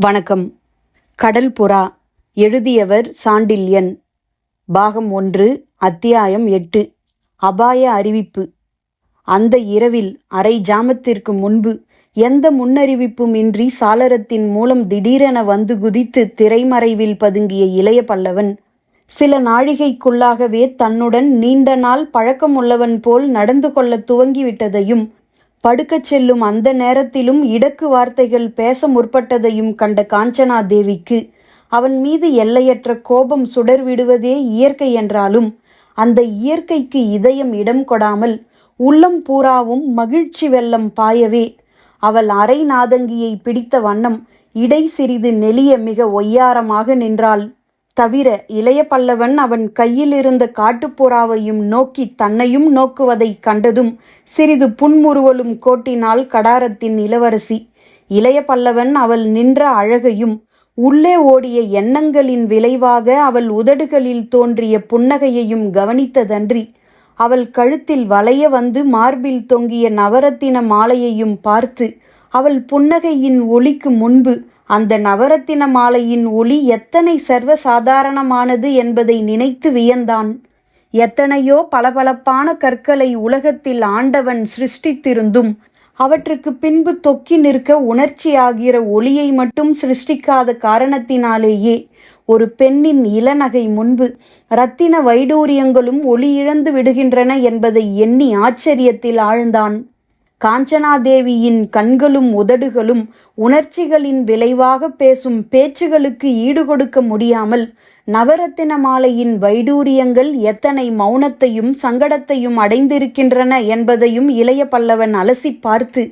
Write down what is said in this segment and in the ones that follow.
வணக்கம். கடல் புறா எழுதியவர் சாண்டில்யன். பாகம் ஒன்று அத்தியாயம் எட்டு அபாய அறிவிப்பு. அந்த இரவில் அரை ஜாமத்திற்கு முன்பு எந்த முன்னறிவிப்பும் இன்றி சாளரத்தின் மூலம் திடீரென வந்து குதித்து திரைமறைவில் பதுங்கிய இளைய பல்லவன் சில நாழிகைக்குள்ளாகவே தன்னுடன் நீண்ட நாள் பழக்கமுள்ளவன் போல் நடந்து கொள்ளத் துவங்கிவிட்டதையும் படுக்கச் செல்லும் அந்த நேரத்திலும் இடக்கு வார்த்தைகள் பேச முற்பட்டதையும் கண்ட காஞ்சனா தேவிக்கு அவன் மீது எல்லையற்ற கோபம் சுடர் விடுவதே இயற்கை என்றாலும் அந்த இயற்கைக்கு இதயம் இடம் கொடாமல் உள்ளம் பூராவும் மகிழ்ச்சி வெள்ளம் பாயவே அவள் அரை நாதங்கியை பிடித்த வண்ணம் இடை சிறிது நெளிய மிக ஒய்யாரமாக நின்றாள். தவிர இளைய பல்லவன் அவன் கையில் இருந்த காட்டுப்புறாவையும் நோக்கி தன்னையும் நோக்குவதைக் கண்டதும் சிறிது புன்முறுவலும் கோட்டினாள் கடாரத்தின் இளவரசி. இளைய பல்லவன் அவள் நின்ற அழகையும் உள்ளே ஓடிய எண்ணங்களின் விளைவாக அவள் உதடுகளில் தோன்றிய புன்னகையையும் கவனித்ததன்றி அவள் கழுத்தில் வளைய வந்து மார்பில் தொங்கிய நவரத்தின மாலையையும் பார்த்து அவள் புன்னகையின் ஒளிக்கு முன்பு அந்த நவரத்தின மாலையின் ஒளி எத்தனை சர்வசாதாரணமானது என்பதை நினைத்து வியந்தான். எத்தனையோ பளபளப்பான கற்களை உலகத்தில் ஆண்டவன் சிருஷ்டித்திருந்தும் அவற்றுக்கு பின்பு தொக்கி நிற்க உணர்ச்சியாகிற ஒளியை மட்டும் சிருஷ்டிக்காத காரணத்தினாலேயே ஒரு பெண்ணின் இளநகை முன்பு இரத்தின வைடூரியங்களும் ஒளி இழந்து விடுகின்றன என்பதை எண்ணி ஆச்சரியத்தில் ஆழ்ந்தான். காஞ்சனாதேவியின் கண்களும் உதடுகளும் உணர்ச்சிகளின் விளைவாக பேசும் பேச்சுகளுக்கு ஈடுகொடுக்க முடியாமல் நவரத்தின மாலையின் வைடூரியங்கள் எத்தனை மௌனத்தையும் சங்கடத்தையும் அடைந்திருக்கின்றன என்பதையும் இளைய பல்லவன் அலசி பார்த்து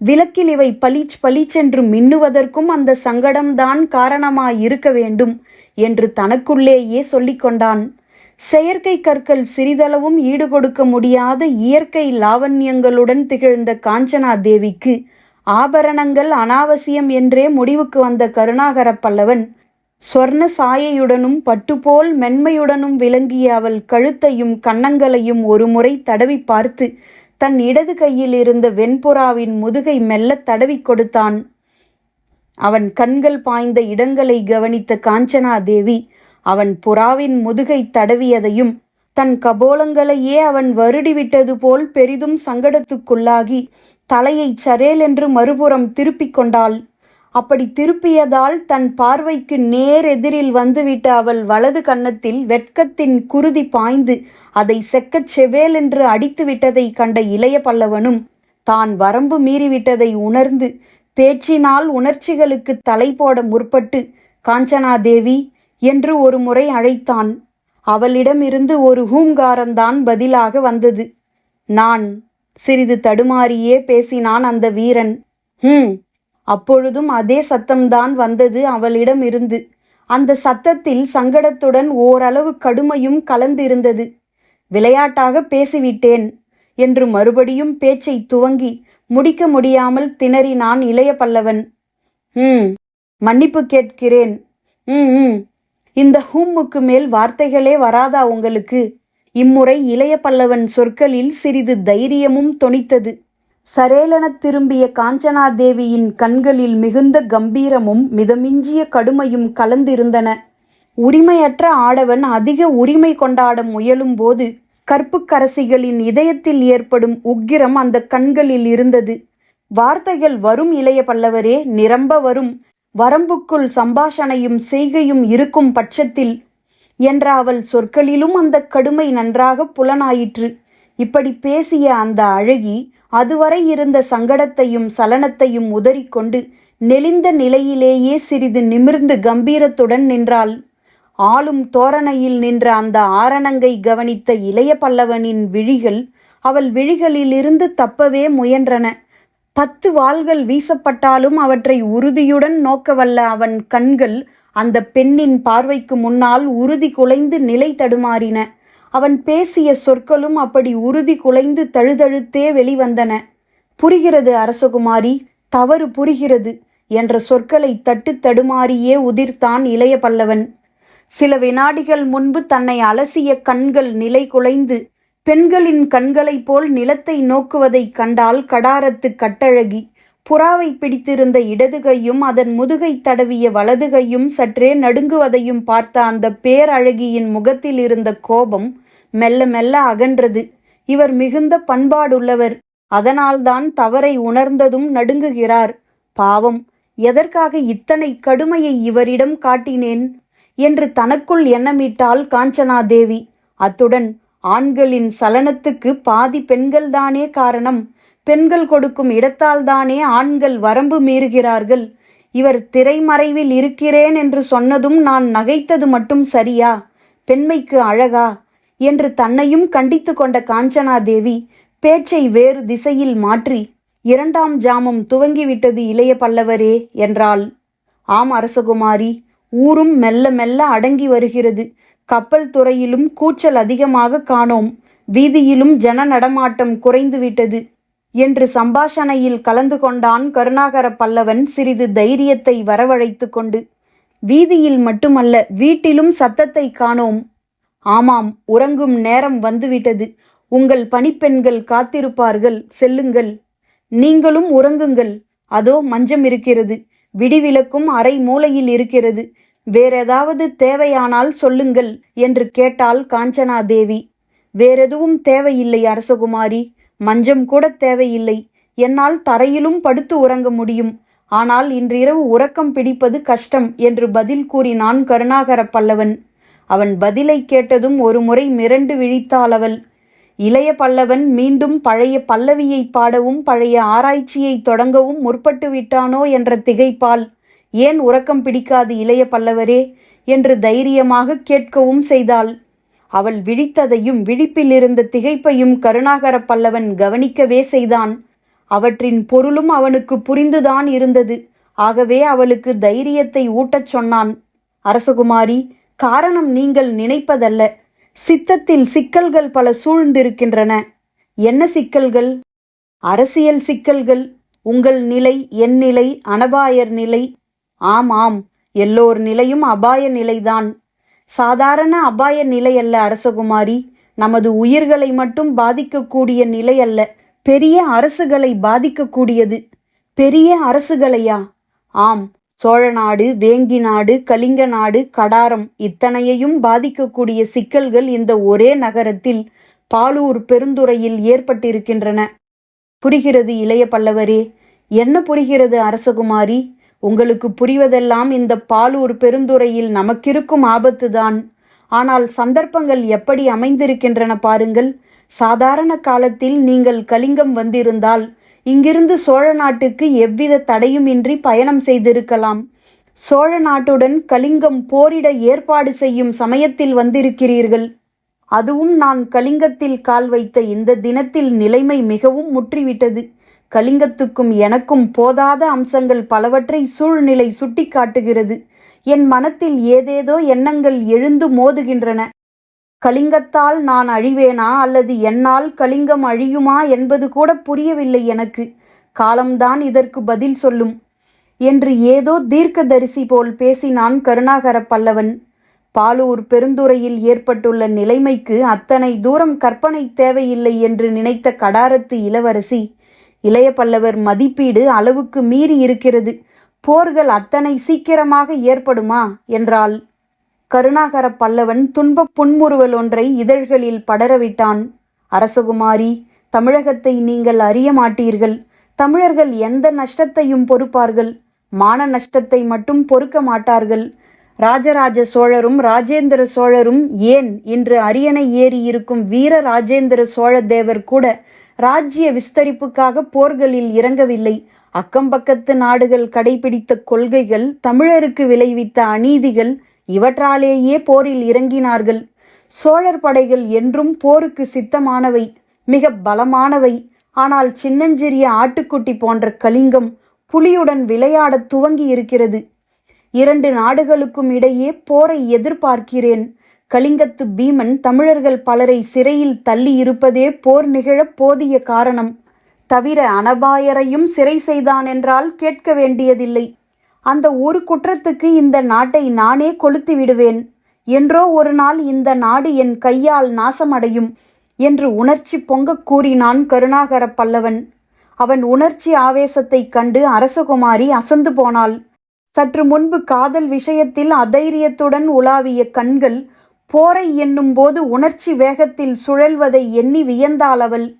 விளக்கில் இவை பளிச் பளிச்சென்று மின்னுவதற்கும் அந்த சங்கடம்தான் காரணமாயிருக்க வேண்டும் என்று தனக்குள்ளேயே சொல்லிக்கொண்டான் செயற்கை கற்கள் சிறிதளவும் ஈடுகொடுக்க முடியாத இயற்கை லாவண்யங்களுடன் திகழ்ந்த காஞ்சனா தேவிக்கு ஆபரணங்கள் அனாவசியம் என்றே முடிவுக்கு வந்த கருணாகர பல்லவன் சொர்ண சாயையுடனும் பட்டுப்போல் மென்மையுடனும் விளங்கிய அவள் கழுத்தையும் கன்னங்களையும் ஒருமுறை தடவி பார்த்து தன் இடது கையில் இருந்த வெண்புறாவின் முதுகை மெல்ல தடவி கொடுத்தான். அவன் கண்கள் பாய்ந்த இடங்களை கவனித்த காஞ்சனா தேவி அவன் புறாவின் முதுகை தடவியதையும் தன் கபோலங்களையே அவன் வருடிவிட்டது போல் பெரிதும் சங்கடத்துக்குள்ளாகி தலையை சரேல் என்று மறுபுறம் திருப்பிக் கொண்டாள். அப்படி திருப்பியதால் தன் பார்வைக்கு நேர் எதிரில் வந்துவிட்ட அவள் வலது கன்னத்தில் வெட்கத்தின் குருதி பாய்ந்து அதை செக்கச் செவேல் என்று அடித்து விட்டதை கண்ட இளைய பல்லவனும் தான் வரம்பு மீறிவிட்டதை உணர்ந்து பேச்சினால் உணர்ச்சிகளுக்கு தலை போட முற்பட்டு காஞ்சனாதேவி என்று ஒரு முறை அழைத்தான். அவளிடமிருந்து ஒரு ஹூங்காரந்தான் பதிலாக வந்தது. நான் சிறிது தடுமாறியே பேசினான் அந்த வீரன். ஹம் அப்பொழுதும் அதே சத்தம்தான் வந்தது அவளிடம் இருந்து அந்த சத்தத்தில் சங்கடத்துடன் ஓரளவு கடுமையும் கலந்திருந்தது. விளையாட்டாக பேசிவிட்டேன் என்று மறுபடியும் பேச்சை துவங்கி முடிக்க முடியாமல் திணறினான் இளைய பல்லவன் ம் மன்னிப்பு கேட்கிறேன். ம் ம் இந்த ஹூமுக்கு மேல் வார்த்தைகளே வராதா உங்களுக்கு? இம்முறை இளைய பல்லவன் சொற்களில் சிறிது தைரியமும் தொனித்தது. சரேலெனத் திரும்பிய காஞ்சனாதேவியின் கண்களில் மிகுந்த கம்பீரமும் மிதமிஞ்சிய கடுமையும் கலந்திருந்தன. உரிமையற்ற ஆடவன் அதிக உரிமை கொண்டாட முயலும்போது கற்புக்கரசிகளின் இதயத்தில் ஏற்படும் உக்கிரம் அந்த கண்களில் இருந்தது. வார்த்தைகள் வரும் இளைய பல்லவரே நிரம்ப வரும். வரம்புக்குள் சம்பாஷணையும் செய்கையும் இருக்கும் பட்சத்தில் என்ற அவள் சொற்களிலும் அந்த கடுமை நன்றாக புலனாயிற்று. இப்படி பேசிய அந்த அழகி அதுவரை இருந்த சங்கடத்தையும் சலனத்தையும் உதறிக்கொண்டு நெளிந்த நிலையிலேயே சிறிது நிமிர்ந்து கம்பீரத்துடன் நின்றாள். ஆளும் தோரணையில் நின்ற அந்த ஆரணங்கை கவனித்த இளைய பல்லவனின் விழிகள் அவள் விழிகளிலிருந்து தப்பவே முயன்றன. பத்து வாள்கள் வீசப்பட்டாலும் அவற்றை உறுதியுடன் நோக்கவல்ல அவன் கண்கள் அந்த பெண்ணின் பார்வைக்கு முன்னால் உறுதி குலைந்து நிலை தடுமாறின. அவன் பேசிய சொற்களும் அப்படி உறுதி குலைந்து தழுதழுத்தே வெளிவந்தன. புரிகிறது அரசகுமாரி தவறு புரிகிறது என்ற சொற்களை தட்டு தடுமாறியே உதிர்த்தான் இளைய பல்லவன் சில வினாடிகள் முன்பு தன்னை அலசிய கண்கள் நிலை குலைந்து பெண்களின் கண்களைப் போல் நிலத்தை நோக்குவதைக் கண்டால் கடாரத்து கட்டழகி புறாவை பிடித்திருந்த இடது கையும் அதன் முதுகை தடவிய வலது கையும் சற்றே நடுங்குவதையும் பார்த்த அந்த பேரழகியின் முகத்தில் இருந்த கோபம் மெல்ல மெல்ல அகன்றது. இவர் மிகுந்த பண்பாடுள்ளவர். அதனால்தான் தவறை உணர்ந்ததும் நடுங்குகிறார். பாவம் எதற்காக இத்தனை கடுமையை இவரிடம் காட்டினேன்? என்று தனக்குள் எண்ணமிட்டாள் காஞ்சனா தேவி அத்துடன் ஆண்களின் சலனத்துக்கு பாதி பெண்கள்தானே காரணம். பெண்கள் கொடுக்கும் இடத்தால்தானே ஆண்கள் வரம்பு மீறுகிறார்கள். இவர் திரைமறைவில் இருக்கிறேன் என்று சொன்னதும் நான் நகைத்தது மட்டும் சரியா? பெண்மைக்கு அழகா? என்று தன்னையும் கண்டித்து கொண்ட காஞ்சனாதேவி பேச்சை வேறு திசையில் மாற்றி இரண்டாம் ஜாமம் துவங்கிவிட்டது இளைய பல்லவரே என்றாள். ஆம் அரசகுமாரி ஊரும் மெல்ல மெல்ல அடங்கி வருகிறது. கப்பல் துறையிலும் கூச்சல் அதிகமாக காணோம். வீதியிலும் ஜன நடமாட்டம் குறைந்துவிட்டது என்று சம்பாஷணையில் கலந்து கொண்டான் கருணாகர பல்லவன் சிறிது தைரியத்தை வரவழைத்து கொண்டு. வீதியில் மட்டுமல்ல வீட்டிலும் சத்தத்தை காணோம். ஆமாம் உறங்கும் நேரம் வந்துவிட்டது. உங்கள் பணிப்பெண்கள் காத்திருப்பார்கள் செல்லுங்கள். நீங்களும் உறங்குங்கள். அதோ மஞ்சம் இருக்கிறது. விடிவிலக்கும் அரை மூலையில் இருக்கிறது. வேறேதாவது தேவையானால் சொல்லுங்கள் என்று கேட்டாள் காஞ்சனாதேவி. வேறெதுவும் தேவையில்லை அரசகுமாரி மஞ்சம் கூட தேவையில்லை. என்னால் தரையிலும் படுத்து உறங்க முடியும். ஆனால் இன்றிரவு உறக்கம் பிடிப்பது கஷ்டம் என்று பதில் கூறினான் கருணாகர பல்லவன். அவன் பதிலை கேட்டதும் ஒரு முறை மிரண்டு விழித்தாள் அவள். இளைய பல்லவன் மீண்டும் பழைய பல்லவியை பாடவும் பழைய ஆராய்ச்சியை தொடங்கவும் முற்பட்டு விட்டானோ என்ற திகைப்பால் ஏன் உறக்கம் பிடிக்காது இளைய பல்லவரே? என்று தைரியமாக கேட்கவும் செய்தாள். அவள் விழித்ததையும் விழிப்பில் இருந்த திகைப்பையும் கருணாகர பல்லவன் கவனிக்கவே செய்தான். அவற்றின் பொருளும் அவனுக்கு புரிந்துதான் இருந்தது. ஆகவே அவளுக்கு தைரியத்தை ஊட்டச் சொன்னான். அரசகுமாரி காரணம் நீங்கள் நினைப்பதல்ல. சித்தத்தில் சிக்கல்கள் பல சூழ்ந்திருக்கின்றன. என்ன சிக்கல்கள்? அரசியல் சிக்கல்கள். உங்கள் நிலை என் நிலை அனபாயர் நிலை. ஆம் ஆம் எல்லோர் நிலையும் அபாய நிலைதான். சாதாரண அபாய நிலை அல்ல அரசகுமாரி நமது உயிர்களை மட்டும் பாதிக்கக்கூடிய நிலை அல்ல பெரிய அரசுகளை பாதிக்கக்கூடியது. பெரிய அரசுகளையா? ஆம் சோழ நாடு வேங்கி நாடு கலிங்க நாடு கடாரம் இத்தனையையும் பாதிக்கக்கூடிய சிக்கல்கள் இந்த ஒரே நகரத்தில் பாலூர் பெருந்துறையில் ஏற்பட்டிருக்கின்றன. புரிகிறது இளைய பல்லவரே என்ன புரிகிறது அரசகுமாரி? உங்களுக்கு புரிவதெல்லாம் இந்த பாலூர் பெருந்துறையில் நமக்கிருக்கும் ஆபத்துதான். ஆனால் சந்தர்ப்பங்கள் எப்படி அமைந்திருக்கின்றன பாருங்கள். சாதாரண காலத்தில் நீங்கள் கலிங்கம் வந்திருந்தால் இங்கிருந்து சோழ நாட்டுக்கு எவ்வித தடையுமின்றி பயணம் செய்திருக்கலாம். சோழ நாட்டுடன் கலிங்கம் போரிட ஏற்பாடு செய்யும் சமயத்தில் வந்திருக்கிறீர்கள். அதுவும் நான் கலிங்கத்தில் கால் வைத்த இந்த தினத்தில் நிலைமை மிகவும் முற்றிவிட்டது. கலிங்கத்துக்கும் எனக்கும் போதாத அம்சங்கள் பலவற்றை சூழ்நிலை சுட்டிக்காட்டுகிறது. என் மனத்தில் ஏதேதோ எண்ணங்கள் எழுந்து மோதுகின்றன. கலிங்கத்தால் நான் அழிவேனா? அல்லது என்னால் கலிங்கம் அழியுமா? என்பது கூட புரியவில்லை எனக்கு. காலம்தான் இதற்கு பதில் சொல்லும். என்று ஏதோ தீர்க்கதரிசி போல் பேசினான் கருணாகர பல்லவன். பாலூர் பெருந்துறையில் ஏற்பட்டுள்ள நிலைமைக்கு அத்தனை தூரம் கற்பனை தேவையில்லை என்று நினைத்த கடாரத்து இளவரசி இளைய பல்லவர் மதிப்பீடு அளவுக்கு மீறி இருக்கிறது. போர்கள் அத்தனை சீக்கிரமாக ஏற்படுமா? என்றாள். கருணாகர பல்லவன் துன்பப் புன்முறுவல் ஒன்றை இதழ்களில் படரவிட்டான். அரசகுமாரி தமிழகத்தை நீங்கள் அறிய மாட்டீர்கள். தமிழர்கள் எந்த நஷ்டத்தையும் பொறுப்பார்கள். மான நஷ்டத்தை மட்டும் பொறுக்க மாட்டார்கள். ராஜராஜ சோழரும் ராஜேந்திர சோழரும் ஏன் இன்று அரியணை ஏறி இருக்கும் வீர ராஜேந்திர சோழ தேவர் கூட ராஜ்ய விஸ்தரிப்புக்காக போர்களில் இறங்கவில்லை. அக்கம்பக்கத்து நாடுகள் கடைபிடித்த கொள்கைகள் தமிழருக்கு விளைவித்த அநீதிகள் இவற்றாலேயே போரில் இறங்கினார்கள். சோழர் படைகள் என்றும் போருக்கு சித்தமானவை மிக பலமானவை. ஆனால் சின்னஞ்சிறிய ஆட்டுக்குட்டி போன்ற கலிங்கம் புலியுடன் விளையாடத் துவங்கி இருக்கிறது இரண்டு நாடுகளுக்கும் இடையே போரை எதிர்பார்க்கிறேன். கலிங்கத்து பீமன் தமிழர்கள் பலரை சிறையில் தள்ளி இருப்பதே போர் நிகழப் போதிய காரணம். தவிர அனபாயரையும் சிறை செய்தான் என்றால் கேட்க வேண்டியதில்லை. அந்த ஒரு குற்றத்துக்கு இந்த நாட்டை நானே கொளுத்து விடுவேன். என்றோ ஒரு நாள் இந்த நாடு என் கையால் நாசமடையும் என்று உணர்ச்சி பொங்கக் கூறினான் கருணாகர பல்லவன். அவன் உணர்ச்சி ஆவேசத்தைக் கண்டு அரசகுமாரி அசந்து போனாள். சற்று முன்பு காதல் விஷயத்தில் அதைரியத்துடன் உலாவிய கண்கள் போரை எண்ணும்போது உணர்ச்சி வேகத்தில் சுழல்வதை எண்ணி வியந்தாள் அவள்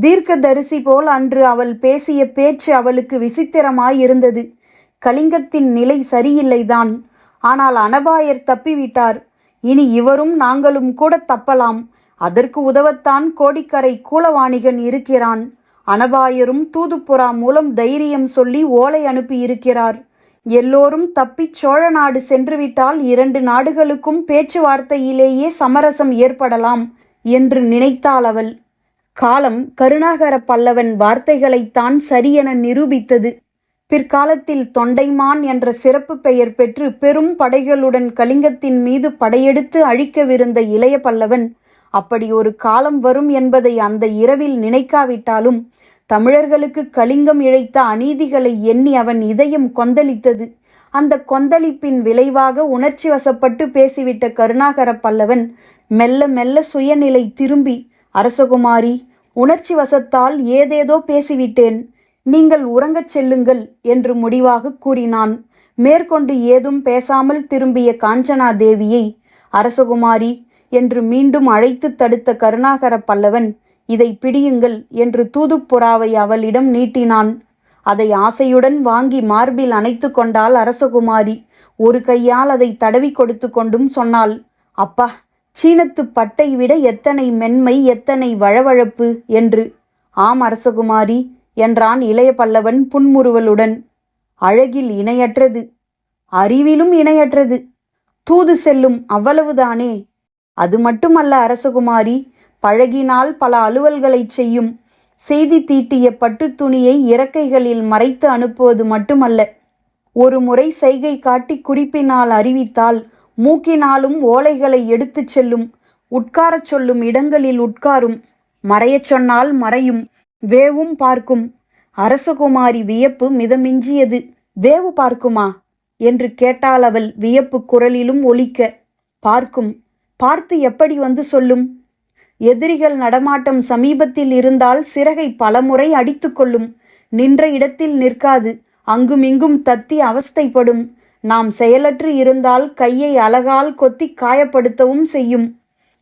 தீர்க்கதரிசி போல் அன்று அவள் பேசிய பேச்சு அவளுக்கு விசித்திரமாயிருந்தது. கலிங்கத்தின் நிலை சரியில்லைதான். ஆனால் அனபாயர் தப்பிவிட்டார். இனி இவரும் நாங்களும் கூட தப்பலாம். அதற்கு உதவத்தான் கோடிக்கரை கூலவாணிகன் இருக்கிறான். அனபாயரும் தூதுப்புறா மூலம் தைரியம் சொல்லி ஓலை அனுப்பியிருக்கிறார். எல்லோரும் தப்பிச் சோழ நாடு சென்றுவிட்டால் இரண்டு நாடுகளுக்கும் பேச்சுவார்த்தையிலேயே சமரசம் ஏற்படலாம் என்று நினைத்தாள் அவள். காலம் கருணாகர பல்லவன் வார்த்தைகளைத்தான் சரியென நிரூபித்தது. பிற்காலத்தில் தொண்டைமான் என்ற சிறப்பு பெயர் பெற்று பெரும் படைகளுடன் கலிங்கத்தின் மீது படையெடுத்து அழிக்கவிருந்த இளைய பல்லவன் அப்படி ஒரு காலம் வரும் என்பதை அந்த இரவில் நினைக்காவிட்டாலும் தமிழர்களுக்கு கலிங்கம் இழைத்த அநீதிகளை எண்ணி அவன் இதயம் கொந்தளித்தது. அந்த கொந்தளிப்பின் விளைவாக உணர்ச்சி வசப்பட்டு பேசிவிட்ட கருணாகர பல்லவன் மெல்ல மெல்ல சுயநிலை திரும்பி அரசகுமாரி உணர்ச்சி வசத்தால் ஏதேதோ பேசிவிட்டேன். நீங்கள் உறங்கச் செல்லுங்கள் என்று முடிவாக கூறினான். மேற்கொண்டு ஏதும் பேசாமல் திரும்பிய காஞ்சனா தேவியை அரசகுமாரி என்று மீண்டும் அழைத்து தடுத்த கருணாகர பல்லவன் இதை பிடியுங்கள் என்று தூதுப்புறாவை அவளிடம் நீட்டினான். அதை ஆசையுடன் வாங்கி மார்பில் அணைத்து கொண்டாள் அரசகுமாரி. ஒரு கையால் அதை தடவி கொடுத்து கொண்டும் சொன்னாள் அப்பா சீனத்து பட்டை விட எத்தனை மென்மை எத்தனை வழவழப்பு! என்று. ஆம் அரசகுமாரி என்றான் இளைய பல்லவன் புன்முறுவலுடன். அழகில் இணையற்றது அறிவிலும் இணையற்றது. தூது செல்லும் அவ்வளவுதானே? அது மட்டுமல்ல அரசகுமாரி பழகினால் பல அலுவல்களைச் செய்யும். செய்தி தீட்டிய பட்டு துணியை இறக்கைகளில் மறைத்து அனுப்புவது மட்டுமல்ல ஒரு முறை செய்கை காட்டி குறிப்பினால் அறிவித்தால் மூக்கினாலும் ஓலைகளை எடுத்துச் செல்லும் உட்காரச் சொல்லும் இடங்களில் உட்காரும் மறையச் சொன்னால் மறையும் வேவும் பார்க்கும். அரசகுமாரி வியப்பு மிதமிஞ்சியது வேவு பார்க்குமா? என்று கேட்டாள் அவள் வியப்பு குரலிலும் ஒலிக்க பார்க்கும். பார்த்து எப்படி வந்து சொல்லும்? எதிரிகள் நடமாட்டம் சமீபத்தில் இருந்தால் சிறகை பலமுறை அடித்து கொள்ளும். நின்ற இடத்தில் நிற்காது. அங்குமிங்கும் தத்தி அவஸ்தைப்படும். நாம் செயலற்று இருந்தால் கையை அழகால் கொத்தி காயப்படுத்தவும் செய்யும்.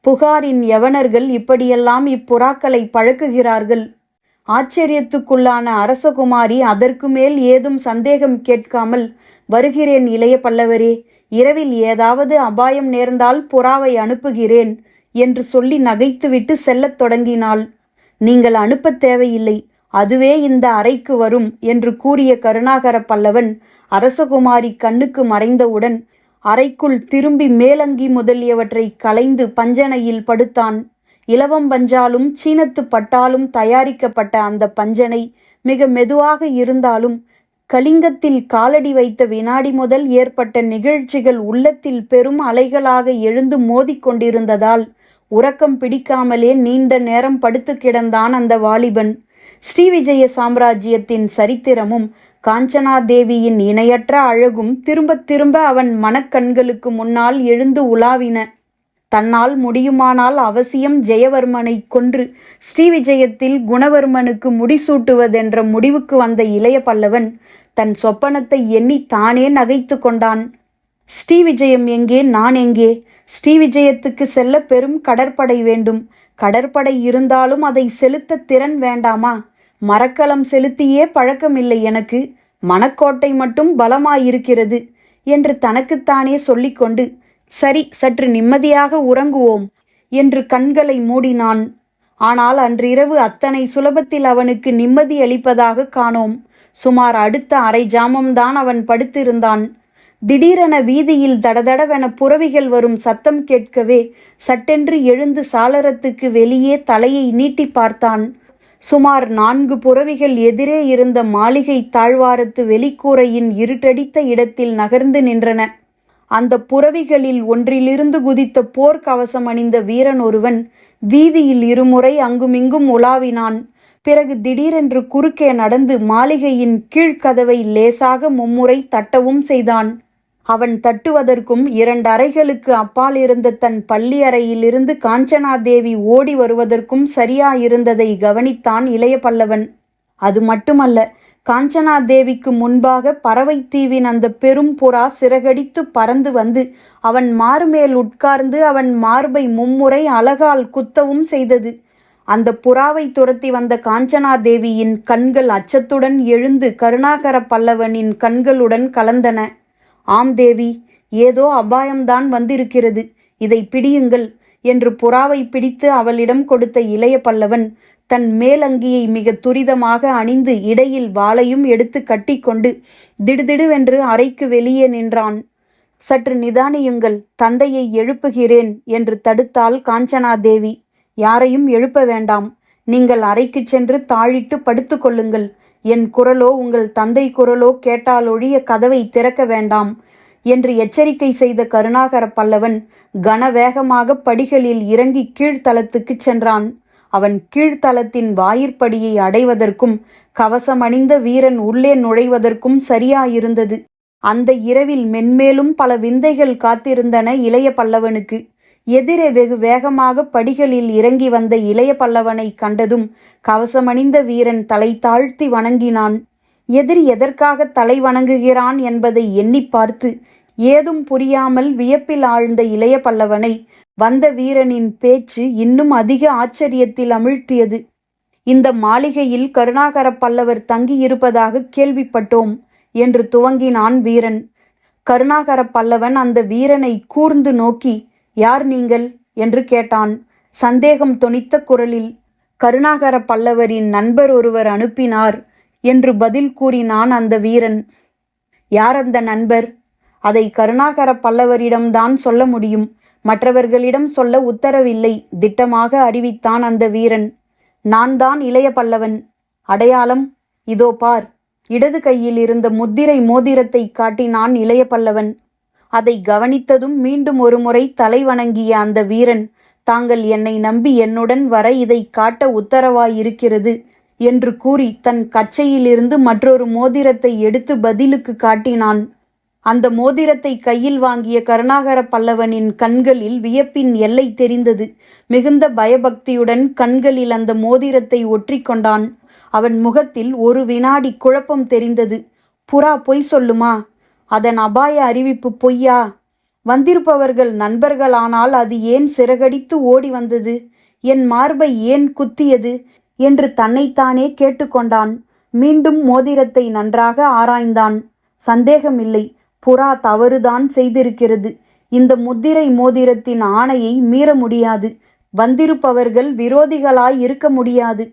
புகாரின் யவனர்கள் இப்படியெல்லாம் இப்புறாக்களை பழக்குகிறார்கள். ஆச்சரியத்துக்குள்ளான அரசகுமாரி அதற்கு மேல் ஏதும் சந்தேகம் கேட்காமல் வருகிறேன் இளைய பல்லவரே இரவில் ஏதாவது அபாயம் நேர்ந்தால் புறாவை அனுப்புகிறேன். என்று சொல்லி நகைத்துவிட்டு செல்லத் தொடங்கினாள். நீங்கள் அனுப்பத் தேவையில்லை. அதுவே இந்த அறைக்கு வரும் என்று கூறிய கருணாகர பல்லவன் அரசகுமாரி கண்ணுக்கு மறைந்தவுடன் அறைக்குள் திரும்பி மேலங்கி முதலியவற்றை கலைந்து பஞ்சனையில் படுத்தான். இலவம் பஞ்சாலும் சீனத்து பட்டாலும் தயாரிக்கப்பட்ட அந்த பஞ்சனை மிக மெதுவாக இருந்தாலும் கலிங்கத்தில் காலடி வைத்த வினாடி முதல் ஏற்பட்ட நிகழ்ச்சிகள் உள்ளத்தில் பெரும் அலைகளாக எழுந்து மோதிக்கொண்டிருந்ததால் உறக்கம் பிடிக்காமலே நீண்ட நேரம் படுத்து கிடந்தான் அந்த வாலிபன். ஸ்ரீவிஜய சாம்ராஜ்யத்தின் சரித்திரமும் காஞ்சனாதேவியின் இணையற்ற அழகும் திரும்ப திரும்ப அவன் மனக்கண்களுக்கு முன்னால் எழுந்து உலாவின. தன்னால் முடியுமானால் அவசியம் ஜெயவர்மனை கொன்று ஸ்ரீவிஜயத்தில் குணவர்மனுக்கு முடிசூட்டுவதென்ற முடிவுக்கு வந்த இளைய பல்லவன் தன் சொப்பனத்தை எண்ணி தானே நகைத்து கொண்டான். ஸ்ரீவிஜயம் எங்கே? நான் எங்கே? ஸ்ரீவிஜயத்துக்கு செல்ல பெரும் கடற்படை வேண்டும். கடற்படை இருந்தாலும் அதை செலுத்த திறன் வேண்டாமா? மரக்கலம் செலுத்தியே பழக்கமில்லை எனக்கு. மணக்கோட்டை மட்டும் பலமாயிருக்கிறது என்று தனக்குத்தானே சொல்லிக்கொண்டு சரி சற்று நிம்மதியாக உறங்குவோம் என்று கண்களை மூடினான். ஆனால் அன்றிரவு அத்தனை சுலபத்தில் அவனுக்கு நிம்மதி அளிப்பதாக காணோம். சுமார் அடுத்த அரை ஜாமம்தான் அவன் படுத்திருந்தான். திடீரென வீதியில் தடதடவென புறவிகள் வரும் சத்தம் கேட்கவே சட்டென்று எழுந்து சாளரத்துக்கு வெளியே தலையை நீட்டி பார்த்தான். சுமார் நான்கு புறவிகள் எதிரே இருந்த மாளிகை தாழ்வாரத்து வெளிக்கூரையின் இருட்டடித்த இடத்தில் நகர்ந்து நின்றன. அந்த புறவிகளில் ஒன்றிலிருந்து குதித்த போர்க்கவசம் அணிந்த வீரன் ஒருவன் வீதியில் இருமுறை அங்குமிங்கும் உலாவினான். பிறகு திடீரென்று குறுக்கே நடந்து மாளிகையின் கீழ்க்கதவை லேசாக மும்முறை தட்டவும் செய்தான். அவன் தட்டுவதற்கும் இரண்டு அறைகளுக்கு அப்பால் இருந்த தன் பள்ளி அறையிலிருந்து காஞ்சனாதேவி ஓடி வருவதற்கும் சரியாயிருந்ததை கவனித்தான் இளைய பல்லவன். அது மட்டுமல்ல காஞ்சனா தேவிக்கு முன்பாக பறவைத்தீவின் அந்த பெரும் புறா சிறகடித்து பறந்து வந்து அவன் மார்மேல் உட்கார்ந்து அவன் மார்பை மும்முறை அழகால் குத்தவும் செய்தது. அந்த புறாவை துரத்தி வந்த காஞ்சனா தேவியின் கண்கள் அச்சத்துடன் எழுந்து கருணாகர பல்லவனின் கண்களுடன் கலந்தன. ஆம் தேவி ஏதோ அபாயம்தான் வந்திருக்கிறது. இதை பிடியுங்கள் என்று புறாவை பிடித்து அவளிடம் கொடுத்த இளைய பல்லவன் தன் மேலங்கியை மிக துரிதமாக அணிந்து இடையில் வாளையும் எடுத்து கட்டிக்கொண்டு திடுதிடுவென்று அறைக்கு வெளியே நின்றான். சற்று நிதானியுங்கள் தந்தையை எழுப்புகிறேன் என்று தடுத்தாள் காஞ்சனா தேவி. யாரையும் எழுப்ப வேண்டாம். நீங்கள் அறைக்குச் சென்று தாழிட்டு படுத்துக்கொள்ளுங்கள் என் குரலோ உங்கள் தந்தை குரலோ கேட்டாலொழிய கதவை திறக்க வேண்டாம் என்று எச்சரிக்கை செய்த கருணாகர பல்லவன் கனவேகமாக படிகளில் இறங்கி கீழ்த்தளத்துக்குச் சென்றான். அவன் கீழ்த்தளத்தின் வாயிற்படியை அடைவதற்கும் கவசமணிந்த வீரன் உள்ளே நுழைவதற்கும் சரியாயிருந்தது. அந்த இரவில் மென்மேலும் பல விந்தைகள் காத்திருந்தன இளைய பல்லவனுக்கு. எதிரே வெகு வேகமாக படிகளில் இறங்கி வந்த இளைய பல்லவனை கண்டதும் கவசமணிந்த வீரன் தலை தாழ்த்தி வணங்கினான். எதிரி எதற்காக தலை வணங்குகிறான் என்பதை எண்ணி பார்த்து ஏதும் புரியாமல் வியப்பில் ஆழ்ந்த இளைய பல்லவனை வந்த வீரனின் பேச்சு இன்னும் அதிக ஆச்சரியத்தில் அமிழ்த்தியது. இந்த மாளிகையில் கருணாகர பல்லவர் தங்கியிருப்பதாக கேள்விப்பட்டோம் என்று துவங்கினான் வீரன். கருணாகர பல்லவன் அந்த வீரனை கூர்ந்து நோக்கி யார் நீங்கள்? என்று கேட்டான். சந்தேகம் தொனித்த குரலில் கருணாகர பல்லவரின் நண்பர் ஒருவர் அனுப்பினார் என்று பதில் கூறினான் அந்த வீரன். யார் அந்த நண்பர்? அதை கருணாகர பல்லவரிடம்தான் சொல்ல முடியும். மற்றவர்களிடம் சொல்ல உத்தரவில்லை திட்டமாக அறிவித்தான் அந்த வீரன். நான் தான் இளைய பல்லவன். அடையாளம்? இதோ பார். இடது கையில் இருந்த முத்திரை மோதிரத்தை காட்டினான் இளைய பல்லவன். அதை கவனித்ததும் மீண்டும் ஒருமுறை தலை வணங்கிய அந்த வீரன் தாங்கள் என்னை நம்பி என்னுடன் வர இதை காட்ட உத்தரவாயிருக்கிறது என்று கூறி தன் கச்சையிலிருந்து மற்றொரு மோதிரத்தை எடுத்து பதிலுக்கு காட்டினான். அந்த மோதிரத்தை கையில் வாங்கிய கருணாகர பல்லவனின் கண்களில் வியப்பின் எல்லை தெரிந்தது. மிகுந்த பயபக்தியுடன் கண்களில் அந்த மோதிரத்தை ஒற்றிக்கொண்டான் அவன் முகத்தில் ஒரு வினாடி குழப்பம் தெரிந்தது. புறா பொய் சொல்லுமா? அதன் அபாய அறிவிப்பு பொய்யா? வந்திருப்பவர்கள் நண்பர்களானால் அது ஏன் சிறகடித்து ஓடி வந்தது என் மார்பை ஏன் குத்தியது? என்று தன்னைத்தானே கேட்டுக்கொண்டான். மீண்டும் மோதிரத்தை நன்றாக ஆராய்ந்தான். சந்தேகமில்லை. புறா தவறுதான் செய்திருக்கிறது. இந்த முத்திரை மோதிரத்தின் ஆணையை மீற முடியாது. வந்திருப்பவர்கள் விரோதிகளாய் இருக்க முடியாது.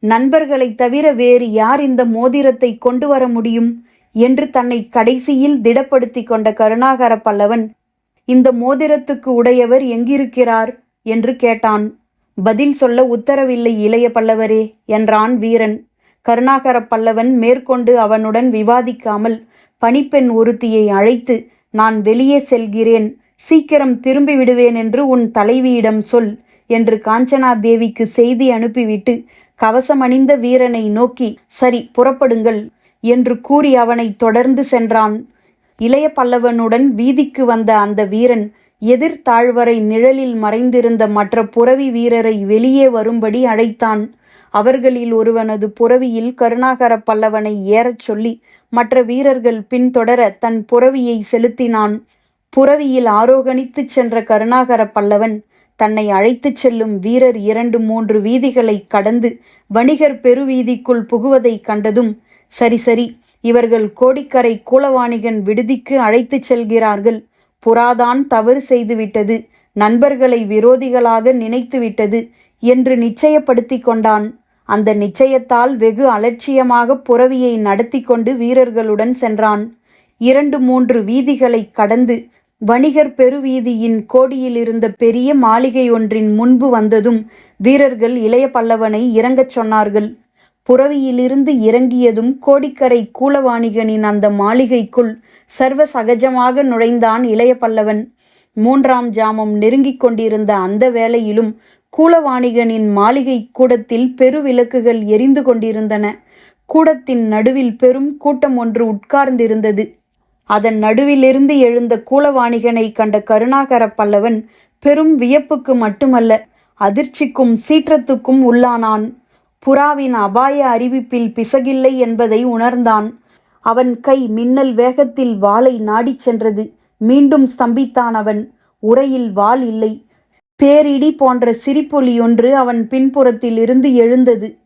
நண்பர்களைத் தவிர வேறு யார் இந்த மோதிரத்தை கொண்டு வர முடியும்? என்று தன்னை கடைசியில் திடப்படுத்தி கொண்ட கருணாகர பல்லவன் இந்த மோதிரத்துக்கு உடையவர் எங்கிருக்கிறார்? என்று கேட்டான். பதில் சொல்ல உத்தரவில்லை இளைய பல்லவரே என்றான் வீரன். கருணாகர பல்லவன் மேற்கொண்டு அவனுடன் விவாதிக்காமல் பணிப்பெண் ஒருத்தியை அழைத்து நான் வெளியே செல்கிறேன் சீக்கிரம் திரும்பி விடுவேன் என்று உன் தலைவியிடம் சொல் என்று காஞ்சனா தேவிக்கு செய்தி அனுப்பிவிட்டு கவசமணிந்த வீரனை நோக்கி சரி புறப்படுங்கள் என்று கூறி அவனை தொடர்ந்து சென்றான். இளைய பல்லவனுடன் வீதிக்கு வந்த அந்த வீரன் எதிர் தாழ்வரை நிழலில் மறைந்திருந்த மற்ற புறவி வீரரை வெளியே வரும்படி அழைத்தான். அவர்களில் ஒருவனது புறவியில் கருணாகர பல்லவனை ஏறச் சொல்லி மற்ற வீரர்கள் பின்தொடர தன் புறவியை செலுத்தினான். புறவியில் ஆரோகணித்துச் சென்ற கருணாகர பல்லவன் தன்னை அழைத்துச் செல்லும் வீரர் இரண்டு மூன்று வீதிகளை கடந்து வணிகர் பெருவீதிக்குள் புகுவதை கண்டதும் சரி சரி. இவர்கள் கோடிக்கரை கூலவாணிகன் விடுதிக்கு அழைத்துச் செல்கிறார்கள். புறாதான் தவறு செய்துவிட்டது. நண்பர்களை விரோதிகளாக நினைத்துவிட்டது என்று நிச்சயப்படுத்தி கொண்டான். அந்த நிச்சயத்தால் வெகு அலட்சியமாக புறவியை நடத்தி கொண்டு வீரர்களுடன் சென்றான். இரண்டு மூன்று வீதிகளை கடந்து வணிகர் பெருவீதியின் கோடியில் இருந்த பெரிய மாளிகை ஒன்றின் முன்பு வந்ததும் வீரர்கள் இளைய பல்லவனை இறங்கச் சொன்னார்கள். புறவியிலிருந்து இறங்கியதும் கோடிக்கரை கூலவாணிகனின் அந்த மாளிகைக்குள் சர்வ சகஜமாக நுழைந்தான் இளைய பல்லவன். மூன்றாம் ஜாமம் நெருங்கிக் கொண்டிருந்த அந்த வேளையிலும் கூலவாணிகனின் மாளிகை கூடத்தில் பெருவிளக்குகள் எரிந்து கொண்டிருந்தன. கூடத்தின் நடுவில் பெரும் கூட்டம் ஒன்று உட்கார்ந்திருந்தது. அதன் நடுவிலிருந்து எழுந்த கூலவாணிகனை கண்ட கருணாகர பல்லவன் பெரும் வியப்புக்கு மட்டுமல்ல அதிர்ச்சிக்கும் சீற்றத்துக்கும் உள்ளானான். புறாவின் அபாய அறிவிப்பில் பிசகில்லை என்பதை உணர்ந்தான். அவன் கை மின்னல் வேகத்தில் வாளை நாடிச் சென்றது. மீண்டும் ஸ்தம்பித்தான் அவன். உரையில் வாள் இல்லை. பேரிடி போன்ற சிரிப்பொலி ஒன்று அவன் பின்புறத்தில் இருந்து எழுந்தது.